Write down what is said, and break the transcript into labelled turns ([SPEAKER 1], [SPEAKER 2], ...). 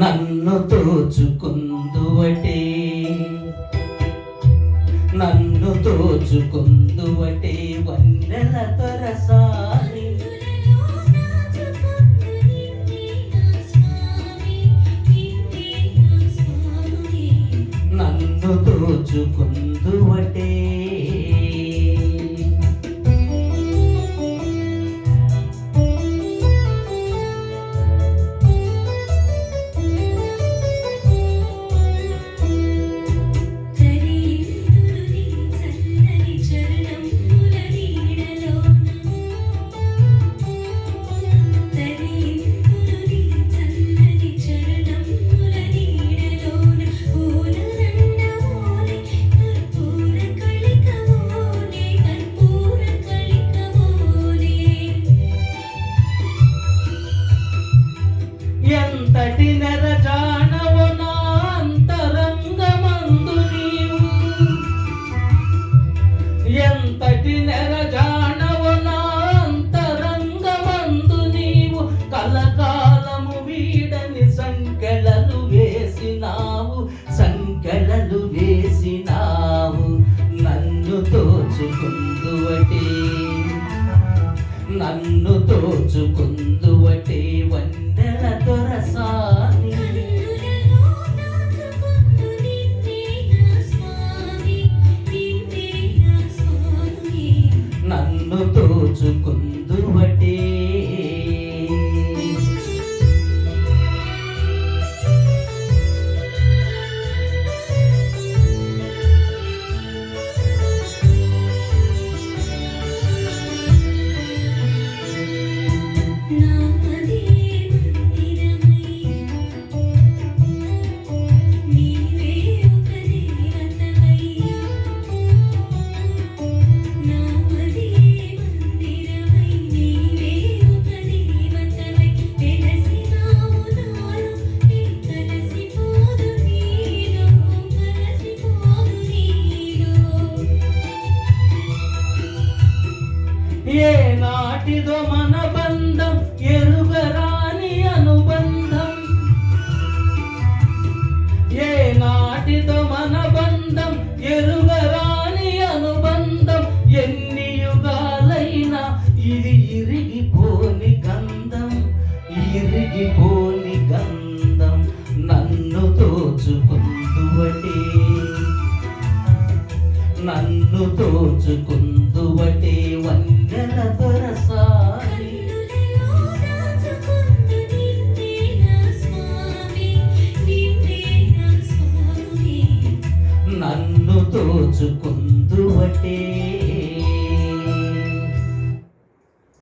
[SPEAKER 1] నన్ను తోచుకుందువటే. నన్ను తోచుకుందువటే వన్నెల తొరసారి. నన్ను దోచుకుందువటే ఎంతటి నెరజానవు నా అంతరంగమందు నీవు. ఎంతటి నెర నెరజానవు నా అంతరంగమందు నీవు. కలకాలము వీడని సంకెళలు వేసినావు. సంకెళలు వేసినావు. నన్ను తోచుకుందువటే. నన్ను తోచుకుందువటే వన్నెల తోచుకుందువటే నాటిదో మన బంధం ఎరుగరాని అనుబంధం. ఏ నాటిదో మన బంధం ఎరుగరాని అనుబంధం. ఎన్ని యుగాలైనా ఇది ఇరిగిపోని గంధం ఇరిగిపోని గంధం నన్ను తోచుకుందువటే నన్ను తోచుకుందువటే వన్నెల నన్ను తోచుకుందువటే.